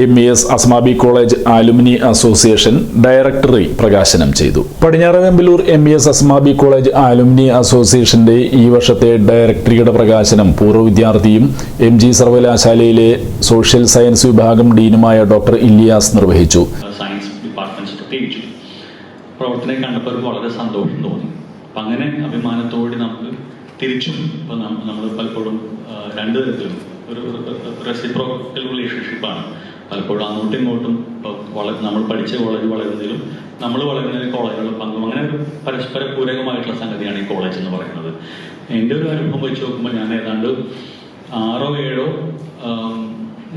M E S Asmabi college alumni association directory പ്രകാശനം ചെയ്തു. Padinjaravemballur M E S Asmabi college alumni അസോസിയേഷന്റെ ഈ വർഷത്തെ ഡയറക്ടറിയുടെ പ്രകാശനം പൂർവ വിദ്യാർത്ഥിയും എം ജി സർവകലാശാലയിലെ സോഷ്യൽ സയൻസ് വിഭാഗം ഡീനുമായ ഡോക്ടർ ഇല്ലിയാസ് നിർവഹിച്ചു. സയൻസ് ഡിപ്പാർട്ട്മെന്റ് പ്രത്യേകിച്ചു പ്രവർത്തനം കണ്ടപ്പോൾ വളരെ സന്തോഷം തോന്നി. അങ്ങനെ അഭിമാനത്തോടെ നമുക്ക് തിരിച്ചും ഇപ്പം നമ്മൾ പലപ്പോഴും രണ്ട് തരത്തിലും ഒരു റെസിപ്രോക്കൽ റിലേഷൻഷിപ്പാണ് പലപ്പോഴും അങ്ങോട്ടും ഇങ്ങോട്ടും ഇപ്പോൾ നമ്മൾ പഠിച്ച കോളേജ് വളരുന്നതിലും നമ്മൾ വളരുന്നതിൽ കോളേജുകൾ പങ്കും അങ്ങനെ ഒരു പരസ്പര പൂരകമായിട്ടുള്ള സംഗതിയാണ് ഈ കോളേജ് എന്ന് പറയുന്നത്. എന്റെ ഒരു അനുഭവം വെച്ച് നോക്കുമ്പോൾ ഞാൻ ഏതാണ്ട് ആറോ ഏഴോ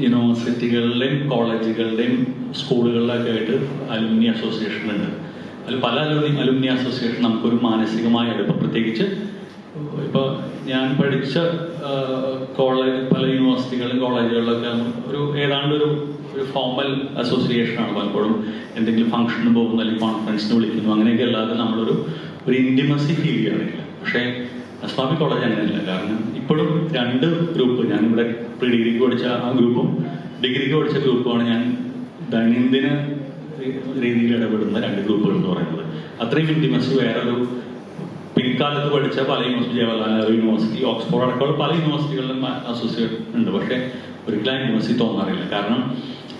യൂണിവേഴ്സിറ്റികളിലെയും കോളേജുകളുടെയും സ്കൂളുകളിലൊക്കെ ആയിട്ട് അലുമിനി അസോസിയേഷൻ ഉണ്ട്. അതിൽ പല അലുമിനി അസോസിയേഷൻ നമുക്കൊരു മാനസികമായ അടുപ്പം പ്രത്യേകിച്ച് ഇപ്പോൾ ഞാൻ പഠിച്ച കോളേജ് പല യൂണിവേഴ്സിറ്റികളിലും കോളേജുകളിലൊക്കെ ഒരു ഏതാണ്ട് ഒരു ഒരു ഫോമൽ അസോസിയേഷനാണ് പലപ്പോഴും എന്തെങ്കിലും ഫംഗ്ഷന് പോകുന്നു അല്ലെങ്കിൽ കോൺഫറൻസിന് വിളിക്കുന്നു. അങ്ങനെയൊക്കെ അല്ലാതെ നമ്മളൊരു ഒരു ഇന്റിമസി ഫീൽ ചെയ്യാറില്ല പക്ഷേ അസ്വാമി കോളേജ് അങ്ങനെയല്ല. കാരണം ഇപ്പോഴും രണ്ട് ഗ്രൂപ്പ് ഞാൻ ഇവിടെ പ്രീ ഡിഗ്രിക്ക് പഠിച്ച ആ ഗ്രൂപ്പും ഡിഗ്രിക്ക് പഠിച്ച ഗ്രൂപ്പുമാണ് ഞാൻ ദൈനംദിന രീതിയിൽ ഇടപെടുന്ന രണ്ട് ഗ്രൂപ്പുകൾ എന്ന് പറയുന്നത്. അത്രയും ഇന്റിമസി വേറൊരു പിൽക്കാലത്ത് പഠിച്ച പല university Jawaharlal Nehru university Oxford അടക്കമുള്ള പല യൂണിവേഴ്സിറ്റികളിലും അസോസിയേറ്റ് ഉണ്ട്. പക്ഷേ ഒരിക്കലും യൂണിവേഴ്സിറ്റി തോന്നാറില്ല കാരണം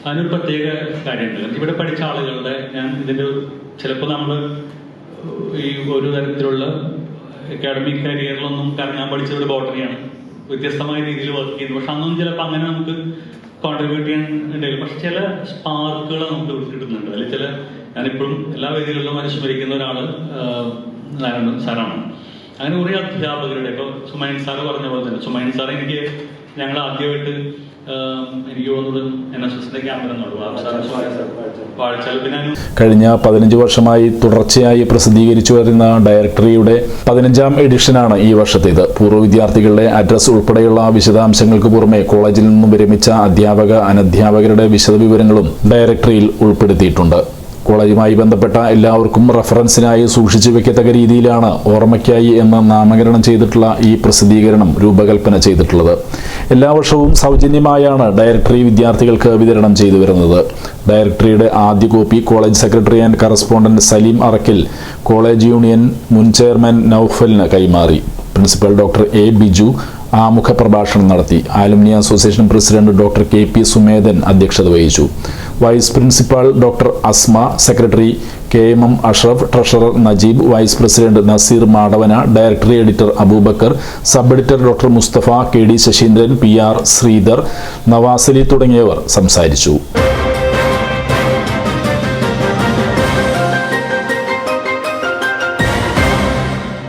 അതിനൊരു പ്രത്യേക കാര്യമുണ്ട്. ഇവിടെ പഠിച്ച ആളുകളുടെ ഞാൻ ഇതിന്റെ ചിലപ്പോൾ നമ്മൾ ഈ ഒരു തരത്തിലുള്ള അക്കാഡമിക് കരിയറിലൊന്നും കാരണം ഞാൻ പഠിച്ചത് ഒരു ബോട്ടണിയാണ് വ്യത്യസ്തമായ രീതിയിൽ വർക്ക് ചെയ്യുന്നു. പക്ഷെ അന്നും ചിലപ്പോൾ അങ്ങനെ നമുക്ക് കോൺട്രിബ്യൂട്ട് ചെയ്യാൻ ഉണ്ടായില്ല പക്ഷെ ചില സ്പാർക്കുകൾ നമുക്ക് കിട്ടുന്നുണ്ട്. അതിൽ ചില ഞാനിപ്പോഴും എല്ലാ വേദികളിലും അനുസ്മരിക്കുന്ന ഒരാൾ നാരായണൻ സാറാണ്. അങ്ങനെ കുറേ അധ്യാപകരുടെ ഇപ്പോൾ സുമൈൻ സാറ് പറഞ്ഞ പോലെ തന്നെ സുമൈൻ സാർ എനിക്ക് ഞങ്ങൾ ആദ്യമായിട്ട് എനിക്ക് തോന്നുന്നത് എൻ എസ് എസിന്റെ ക്യാമ്പ് കഴിഞ്ഞ പതിനഞ്ച് വർഷമായി തുടർച്ചയായി പ്രസിദ്ധീകരിച്ചു വരുന്ന ഡയറക്ടറിയുടെ പതിനഞ്ചാം എഡിഷനാണ് ഈ വർഷത്തേത്. പൂർവ വിദ്യാർത്ഥികളുടെ അഡ്രസ് ഉൾപ്പെടെയുള്ള വിശദാംശങ്ങൾക്ക് പുറമെ കോളേജിൽ നിന്നും വിരമിച്ച അധ്യാപക അനധ്യാപകരുടെ വിശദവിവരങ്ങളും ഡയറക്ടറിയിൽ ഉൾപ്പെടുത്തിയിട്ടുണ്ട്. കോളേജുമായി ബന്ധപ്പെട്ട എല്ലാവർക്കും റഫറൻസിനായി സൂക്ഷിച്ചു വെക്കത്തക്ക രീതിയിലാണ് ഓർമ്മയ്ക്കായി എന്ന് നാമകരണം ചെയ്തിട്ടുള്ള ഈ പ്രസിദ്ധീകരണം രൂപകൽപ്പന ചെയ്തിട്ടുള്ളത്. എല്ലാ വർഷവും സൗജന്യമായാണ് ഡയറക്ടറി വിദ്യാർത്ഥികൾക്ക് വിതരണം ചെയ്തു വരുന്നത്. ഡയറക്ടറിയുടെ ആദ്യ copy college secretary and correspondent Salim Arakkil college union മുൻ ചെയർമാൻ നൌഫലിന് കൈമാറി. പ്രിൻസിപ്പൽ ഡോക്ടർ എ ബിജു ആമുഖ പ്രഭാഷണം നടത്തി. Alumni association president doctor K P Sumedhan അധ്യക്ഷത വഹിച്ചു. Vice principal doctor Asma secretary K M M Ashraf treasurer Najeeb vice president Naseer Madavana directory editor Abubakar sub editor doctor Mustafa K D Sasheendran P R Sreedhar Navasali തുടങ്ങിയവർ സംസാരിച്ചു.